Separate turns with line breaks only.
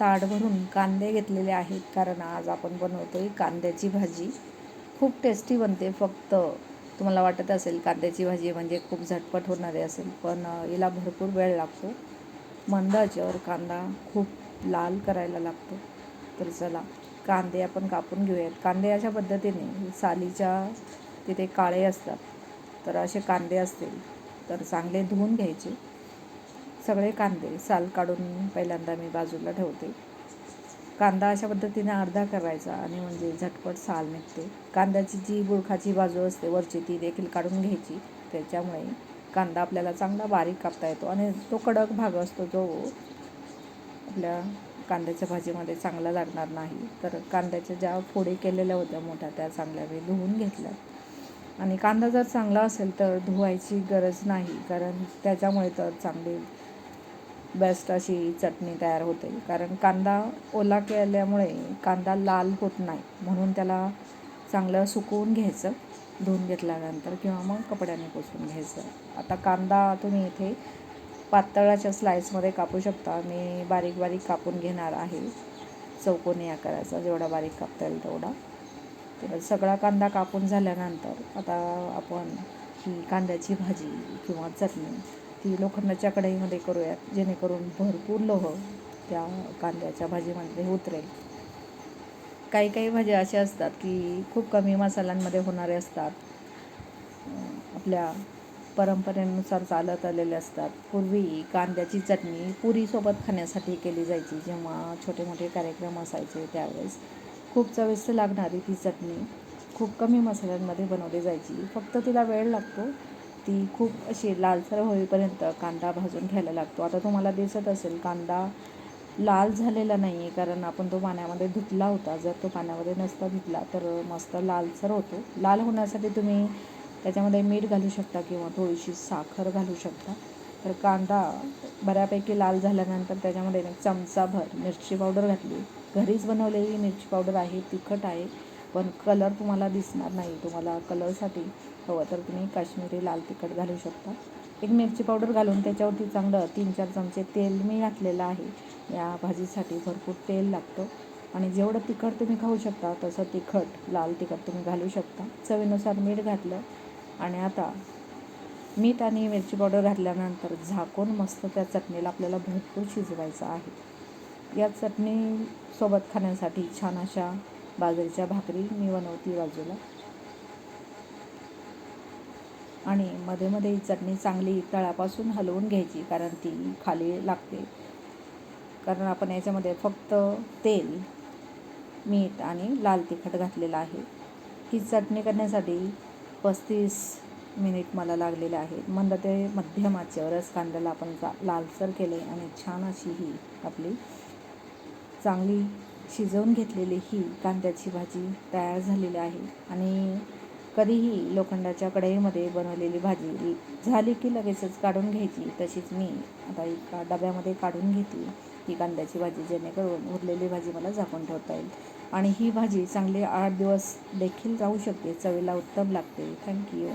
ताट भरून कांदे घेतलेले आहेत कारण आज आपण बनवतो आहे कांद्याची भाजी. खूप टेस्टी बनते फक्त तुम्हाला वाटत असेल कांद्याची भाजी म्हणजे खूप झटपट होणारी असेल पण याला भरपूर वेळ लागतो. मंद आचेवर कांदा खूप लाल करायला लागतो. तर चला कांदे आपण कापून घेऊयात. कांदे अशा पद्धतीने सालीच्या तिथे काळे असतात. तर असे कांदे असतील तर चांगले धुवून घ्यायचे. सगळे कांदे साल काढून पहिल्यांदा मी बाजूला ठेवते. कांदा अशा पद्धतीने अर्धा करायचा आणि म्हणजे झटपट साल निघते. कांद्याची जी बुळखाची बाजू असते वरची ती देखील काढून घ्यायची. त्याच्यामुळे कांदा आपल्याला चांगला बारीक कापता येतो आणि तो कडक भाग असतो जो आपल्या कांद्याच्या भाजीमध्ये चांगला लागणार नाही. तर कांद्याच्या ज्या फोडी केलेल्या होत्या मोठ्या त्या चांगल्या मी धुवून घेतल्या. आणि कांदा जर चांगला असेल तर धुवायची गरज नाही कारण त्याच्यामुळे तर चांगली बेस्ट अशी चटणी तयार होते. कारण कांदा ओला केल्यामुळे कांदा लाल होत नाही. म्हणून त्याला चांगलं सुकवून घ्यायचं. धुवून घेतल्यानंतर किंवा मग कपड्याने पुसून घ्यायचं. आता कांदा तुम्ही इथे पातळाच्या स्लाईसमध्ये कापू शकता. मी बारीक बारीक कापून घेणार आहे. चौकोनी आकाराचा. जेवढा बारीक कापता येईल तेवढा. तर सगळा कांदा कापून झाल्यानंतर आता आपण ही कांद्याची भाजी किंवा चटणी ती लोखंडाच्या कढईमध्ये करूयात जेणेकरून भरपूर लोह त्या कांद्याच्या भाजीमध्ये उतरेल. काही काही भाज्या अशा असतात की खूप कमी मसाल्यांमध्ये होणारे असतात. आपल्या परंपरेनुसार चालत आलेले असतात. पूर्वी कांद्याची चटणी पुरीसोबत खाण्यासाठी केली जायची जेव्हा छोटे मोठे कार्यक्रम असायचे त्यावेळेस. खूप चविष्ट लागणारी ती चटणी खूप कमी मसाल्यांमध्ये बनवली जायची. फक्त तिला वेळ लागतो ती खूप अशी लालसर होईपर्यंत कांदा भाजून घ्यायला लागतो. आता तुम्हाला दिसत असेल कांदा लाल झालेला नाही आहे कारण आपण तो पाण्यामध्ये धुतला होता. जर तो पाण्यामध्ये नसता धुतला तर मस्त लालसर होतो. लाल होण्यासाठी तुम्ही त्याच्यामध्ये मीठ घालू शकता किंवा थोडीशी साखर घालू शकता. तर कांदा बऱ्यापैकी लाल झाल्यानंतर त्याच्यामध्ये एक चमचाभर मिरची पावडर घातली. घरीच बनवलेली मिरची पावडर आहे तिखट आहे. पण कलर तुम्हाला दिसणार नाही. तुम्हाला कलरसाठी हवं तर तुम्ही काश्मीरी लाल तिखट घालू शकता. एक मिरची पावडर घालून त्याच्यावरती चांगलं तीन चार चमचे तेल मी घातलेलं आहे. या भाजीसाठी भरपूर तेल लागतं. आणि जेवढं तिखट तुम्ही खाऊ शकता तसं तिखट लाल तिखट तुम्ही घालू शकता. चवीनुसार मीठ घातलं. आणि आता मीठ आणि मिरची पावडर घातल्यानंतर झाकून मस्त त्या चटणीला आपल्याला भरपूर शिजवायचं आहे. या चटणीसोबत खाण्यासाठी छान अशा बाजरीच्या भाकरी मी बनवते बाजूला. आणि मध्ये मध्ये ही चटणी चांगली तळापासून हलवून घ्यायची कारण ती खाली लागते. कारण आपण याच्यामध्ये फक्त तेल मीठ आणि लाल तिखट घातलेलं आहे. ही चटणी करण्यासाठी पस्तीस मिनिट मला लागलेले आहेत. मंद ते मध्यम आचेवरच कांद्याला आपण लालसर केले आणि छान अशी ही आपली चांगली शिजवून घेतलेली ही कांद्याची भाजी तयार झालेली आहे. आणि कधीही लोखंडाच्या कढईमध्ये बनवलेली भाजी झाली की लगेचच काढून घ्यायची. तशीच मी आता एका डब्यामध्ये काढून घेतली ही कांद्याची भाजी जेणेकरून उरलेली भाजी मला झाकून ठेवता येईल. आणि ही भाजी चांगली आठ दिवस देखील जाऊ शकते चवीला उत्तम लागते. थँक्यू